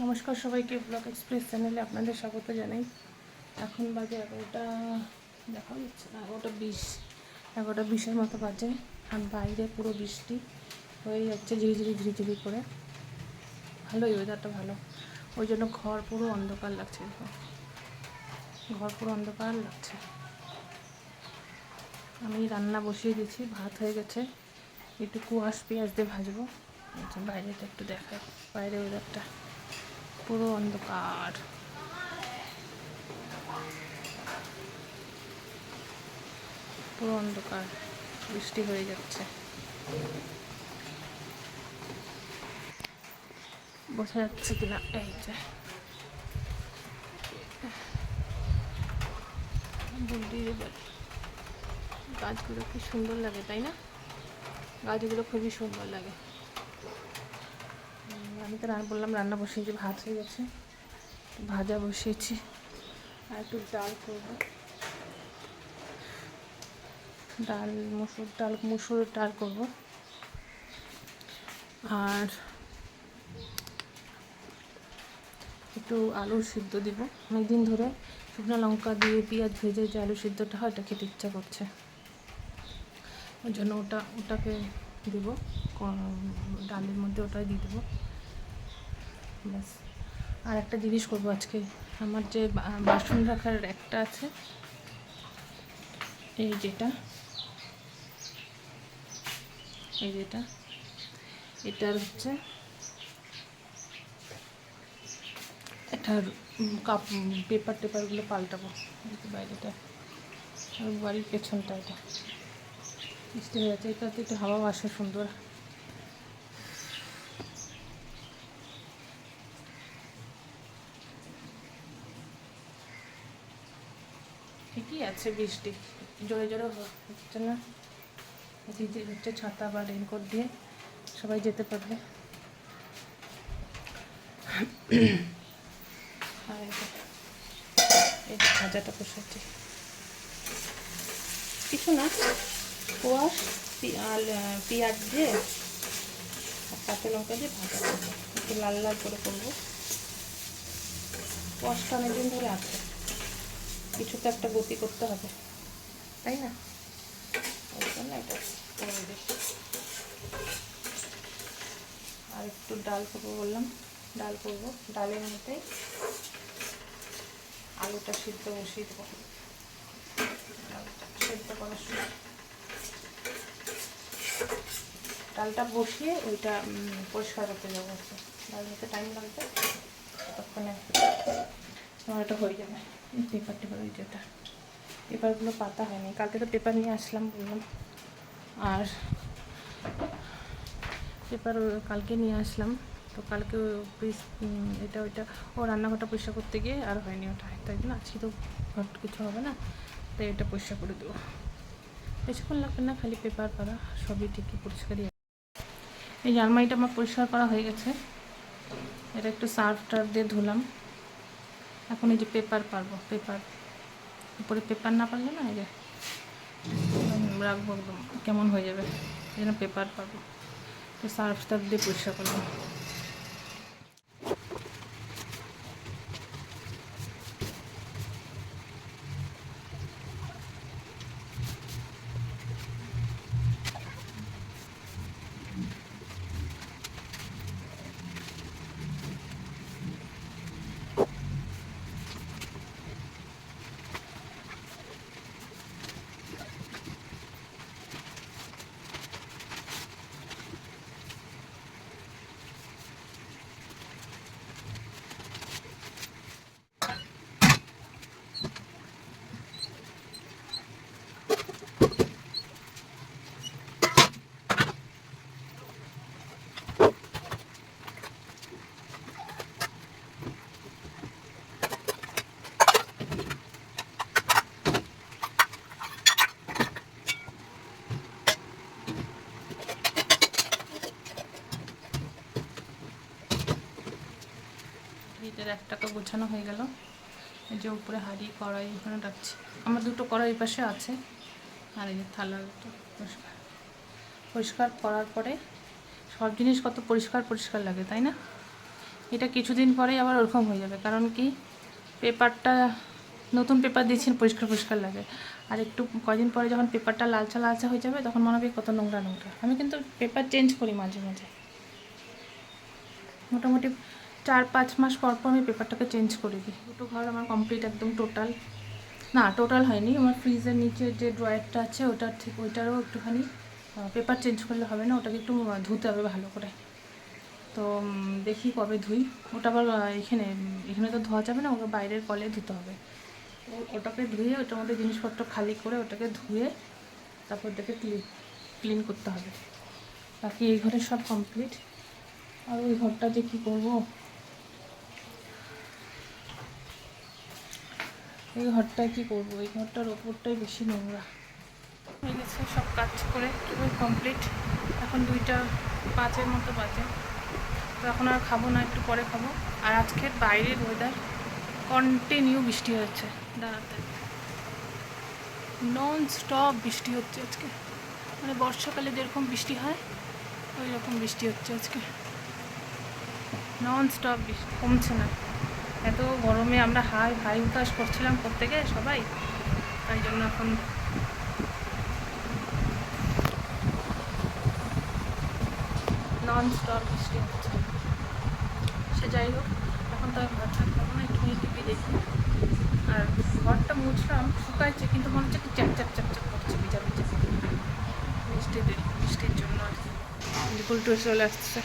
নমস্কার সবাইকে blog express চ্যানেলে আপনাদের স্বাগত জানাই। এখন বাজে এগারোটা, দেখা যাচ্ছে না, এগারোটা বিশ। এগারোটা বিশের মতো বাজে, আর বাইরে পুরো বৃষ্টি হয়ে যাচ্ছে ঝিরিঝিরি ঝিরিঝিরি করে। ভালোই ওয়েদারটা ভালো। ওই জন্য ঘর পুরো অন্ধকার লাগছে। দেখো। ঘর পুরো অন্ধকার লাগছে। আমি রান্না বসিয়ে দিয়েছি, ভাত হয়ে গেছে। একটু কুয়াশ পেঁয়াজ দিয়ে ভাজবো। বাইরেটা একটু দেখায় বাইরে ওয়েদারটা পুরো অন্ধকার। পুরো অন্ধকার, বৃষ্টি হয়ে যাচ্ছে। বোঝা যাচ্ছে কিনা? এই যে। বুল্ডির গাছগুলো কি সুন্দর লাগে, তাই না? গাছগুলো খুবই সুন্দর লাগে। আমি তো রান্না বললাম রান্না বসিয়েছি, ভাত হয়ে গেছে। ভাজা বসিয়েছি। আর একটু ডাল করব। ডাল, মুসুর ডাল মুসুর ডাল করব। আর একটু আলুর সিদ্ধ দিব। অনেকদিন ধরে শুকনো লঙ্কা দিয়ে পেঁয়াজ ভেজে যে আলু সিদ্ধটা হয়, ওটা খেতে ইচ্ছা করছে। ওই জন্য ওটা, ওটাকে দিব। ডালের মধ্যে ওটাই দিয়ে দেবো। ব্যাস। আর একটা জিনিস করব আজকে। আমার যে বাসন রাখার একটা আছে, এই যেটা এই যেটা, এটার হচ্ছে এটার কাপ পেপার টেপারগুলো পাল্টাবো। বাইরেটা। আর বাড়ির পেছনটা এটা। বৃষ্টি হয়ে যাচ্ছে এটাতে একটু হাওয়া আসে সুন্দর। ঠিকই আছে বৃষ্টি। জোরে জোরে হচ্ছে না। ভিজে হচ্ছে ছাতা বা রেনকোট দিয়ে সবাই যেতে পারবে। আর ভাজাটা বসাচ্ছি। কিছু না, কোয়াশ আর পেঁয়াজ দিয়ে আর কাঁচা লঙ্কা দিয়ে ভাজা। করব একটু লাল লাল করে করব। কোয়াশটা অনেকদিন ধরে আছে। কিছু তো একটা গতি করতে হবে। তাই না? ওই জন্য আর একটু ডাল করব বললাম। ডাল করব। ডালের মধ্যে আলুটা সিদ্ধ বসিয়ে দেবো। সিদ্ধ করার সময় ডালটা বসিয়ে ওইটা পরিষ্কার করতে যাব ডাল টাইম লাগবে, ততক্ষণে এটা হয়ে যাবে। পেপার টেপার ওই যেটা পেপারগুলো পাতা হয়নি। কালকে তো পেপার নিয়ে আসলাম বললাম। আর পেপার কালকে নিয়ে আসলাম। তো কালকে এটা ওইটা, ও রান্নাঘরটা পরিষ্কার করতে গিয়ে আর হয়নি ওটা। তাই জন্য আজকে তো ঘর কিছু হবে না। তাই এটা পরিষ্কার করে দেবো। বেশিক্ষণ লাগবে না, খালি পেপার পারা সবই ঠিকই পরিষ্কারই। এই আলমারিটা আমার পরিষ্কার করা হয়ে গেছে। এটা একটু সার্ফ টার্ফ দিয়ে ধুলাম। এখন এই যে পেপার পারব, পেপার। উপরে পেপার না পারলে না এই যে রাখব একদম, কেমন হয়ে যাবে? এই জন্য পেপার পারব। তো সার্ফ টার্ফ দিয়ে পরিষ্কার করব। একটা তো গোছানো হয়ে গেল। এই যে উপরে হাঁড়ি, কড়াই ওখানে রাখছি। আমার দুটো কড়াই পাশে আছে। আর এই যে থালা দুটো পরিষ্কার। পরিষ্কার করার পরে সব জিনিস কত পরিষ্কার পরিষ্কার লাগে, তাই না? এটা কিছুদিন পরেই আবার ওরকম হয়ে যাবে। কারণ কি? পেপারটা, নতুন পেপার দিয়েছেন পরিষ্কার পরিষ্কার লাগে। আর একটু কয়দিন পরে যখন পেপারটা লালচা লালচা হয়ে যাবে, তখন মনে হবে কত নোংরা নোংরা। আমি কিন্তু পেপার চেঞ্জ করি মাঝে মাঝে। মোটামুটি চার পাঁচ মাস পর পর আমি পেপারটাকে চেঞ্জ করে দিই। দুটো ঘর আমার কমপ্লিট একদম টোটাল না টোটাল হয়নি। আমার ফ্রিজের নিচে যে ড্রয়ারটা আছে ওটার ঠিক ওইটারও একটুখানি পেপার চেঞ্জ করলে হবে না, ওটাকে একটু ধুতে হবে ভালো করে। তো দেখি কবে ধুই। ওটা আবার এখানে এখানে তো ধোয়া যাবে না, ওকে বাইরের কলে ধুতে হবে। ওটাকে ধুয়ে, ওটার মধ্যে জিনিসপত্র খালি করে ওটাকে ধুয়ে, তারপর ওটাকে ক্লিন ক্লিন করতে হবে। বাকি এই ঘরে সব কমপ্লিট আর ওই ঘরটা যে কী করব? এই ঘরটায় কী করব? এই ঘরটার ওপরটাই বেশি নোংরা। হয়ে গেছে, সব কাজ করে কমপ্লিট এখন দুইটা পাঁচের মতো বাজে। তো এখন আর খাব না, একটু পরে খাব। আর আজকের বাইরের ওয়েদার কন্টিনিউ বৃষ্টি হচ্ছে দাঁড়াতে। নন স্টপ বৃষ্টি হচ্ছে আজকে। মানে বর্ষাকালে যেরকম বৃষ্টি হয় ওই রকম বৃষ্টি হচ্ছে আজকে। নন স্টপ বৃষ্টি, কমছে না। এত গরমে আমরা হাই হাই উতাস করছিলাম প্রত্যেকে সবাই। তাই জন্য এখন নন স্টপ বৃষ্টি হচ্ছে। সে যাই হোক, এখন তো ঘর থাকব না, একটুখানি টিভি দেখি। আর ঘরটা মুছলাম, শুকাইছে, কিন্তু মনে হচ্ছে কি চ্যাপ চ্যাপ চ্যাপ চ্যাপ করছে, ভিজা ভিজা। বৃষ্টির বৃষ্টির জন্য আর কি। চলে আসছে।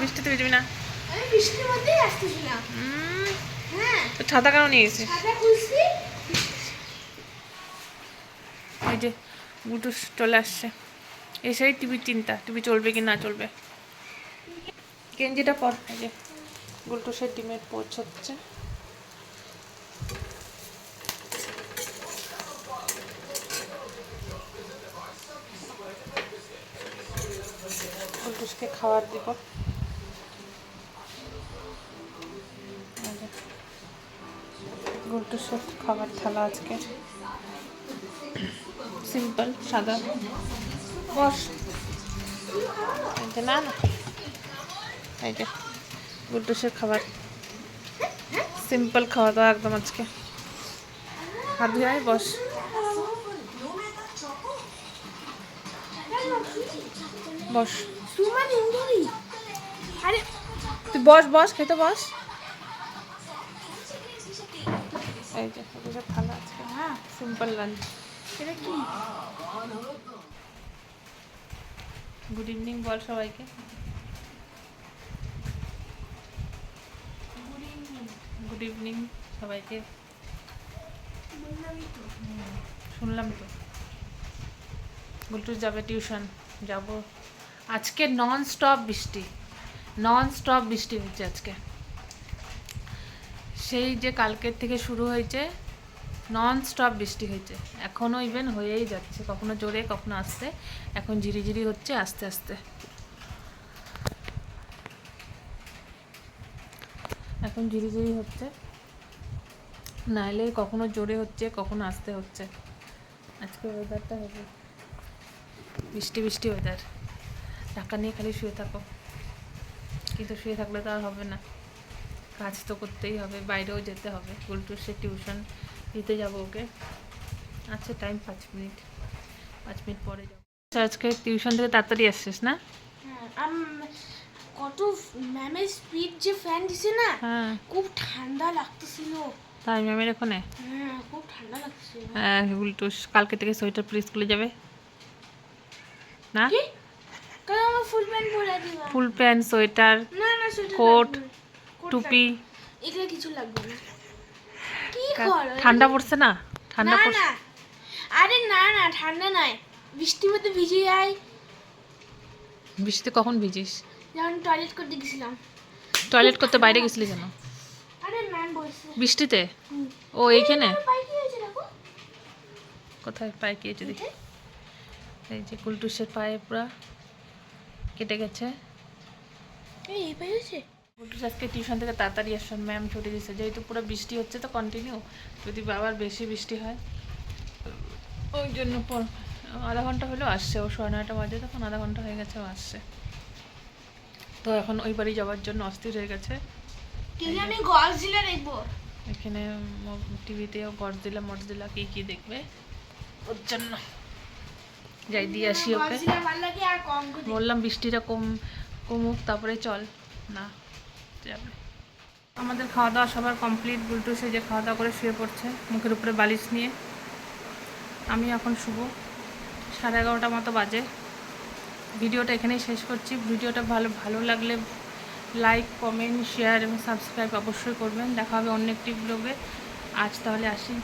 বৃষ্টিতে ভিজবি না। আমি বৃষ্টির মধ্যেই আসতেছিলাম হ্যাঁ। তো ছাতা কেন নিয়ে গেছিস ছাতা খুলছি। ওই যে ব্লুটুথ চলে আসছে। এসেই টিভির চিন্তা টিভি চলবে কি না চলবে? গেঞ্জিটা পর। এই যে ব্লুটুথের ডিমের পোচ হচ্ছে খাবার দিব। গুলটুসের খাবার থালা আজকে। সিম্পল সাদা। বস। না না। এই যে গুলটুসের খাবার। সিম্পল খাওয়া দাওয়া একদম আজকে। হাত ধুয়ে বস। বস। তুই বস বস খেতে বস। এই যে গুলটুসের থালা আজকে হ্যাঁ? সিম্পল লাঞ্চ এটা কি? গুড ইভিনিং বল সবাইকে। গুড ইভিনিং সবাইকে। শুনলাম তো। গুলটু যাবে টিউশন যাব। আজকে নন স্টপ বৃষ্টি। নন স্টপ বৃষ্টি হচ্ছে আজকে। সেই যে কালকের থেকে শুরু হয়েছে নন স্টপ বৃষ্টি হয়েছে। এখনও ইভেন হয়েই যাচ্ছে। কখনো জোরে, কখনো আস্তে। এখন ঝিরিঝিরি হচ্ছে আস্তে আস্তে। এখন ঝিরিঝিরি হচ্ছে। নাইলে কখনো জোরে হচ্ছে, কখনো আস্তে হচ্ছে। আজকে ওয়েদারটা হবে। বৃষ্টি বৃষ্টি ওয়েদার টাকা নিয়ে খালি শুয়ে থাকো। কিন্তু শুয়ে থাকলে তো আর হবে না। কাজ তো করতেই হবে বাইরেও যেতে হবে। গুলটুর সে টিউশন দিতে যাব ওকে। আচ্ছা টাইম পাঁচ মিনিট পাঁচ মিনিট পরে যাব। আচ্ছা, আজকে টিউশন থেকে তাড়াতাড়ি আসছিস না? হ্যাঁ কত ম্যামের স্পিড যে ফ্যান দিছে না হ্যাঁ। খুব ঠান্ডা লাগতেছিল। তাই ম্যামের ওখানে? হ্যাঁ খুব ঠান্ডা লাগতেছিল। হ্যাঁ গুলটুস কালকে থেকে সোয়েটার পরে স্কুলে যাবে। না? Full pant full pant sweater না না। কোট টুপি। এগুলো কিছু লাগবে না। কি করো ঠান্ডা পড়ছে না? ঠান্ডা পড়ছে। না। আরে না না ঠান্ডা নাই বৃষ্টির মধ্যে ভিজে যাই বৃষ্টিতে কখন ভিজিস? যখন টয়লেট করতে গেছিলাম। টয়লেট করতে বাইরে গেছিলি কেন? আরে ম্যাম বলছে। বৃষ্টিতে? ও এইখানে? আমার পায়ে কি হয়েছে কোথায়? দেখি। এই যে কুলটুসের পায়ে পুরা কেটে গেছে। এই পায়ে হয়েছে? আজকে টিউশন থেকে তাড়াতাড়ি আসছেন ম্যাম ছুটি দিয়েছে যেহেতু পুরো বৃষ্টি হচ্ছে তো কন্টিনিউ যদি আবার বেশি বৃষ্টি হয়। ওই জন্য পর আধা ঘণ্টা হলেও আসছে। ও সোয়া নয়টা বাজে তখন আধা ঘণ্টা হয়ে গেছে আসছে। তো এখন ওই বাড়ি যাওয়ার জন্য অস্থির হয়ে গেছে। আমি গডজিলা দেখব? এখানে টিভিতেও গডজিলা মডজিলা কি কি দেখবে? ওর জন্য। যাই দিয়ে আসি ওকে। বললাম বৃষ্টিটা কম কমুক তারপরে চল। না। যাবে। আমাদের খাওয়া দাওয়া সবার কমপ্লিট গুলটু সে যে খাওয়া দাওয়া করে শুয়ে পড়ছে, মুখের উপরে বালিশ নিয়ে। আমি এখন শুভ সাড়ে এগারোটা মতো বাজে। ভিডিওটা এখানেই শেষ করছি। ভিডিওটা ভালো ভালো লাগলে লাইক কমেন্ট শেয়ার এবং সাবস্ক্রাইব অবশ্যই করবেন। দেখা হবে অন্য একটি ব্লগে আজ তাহলে আসি।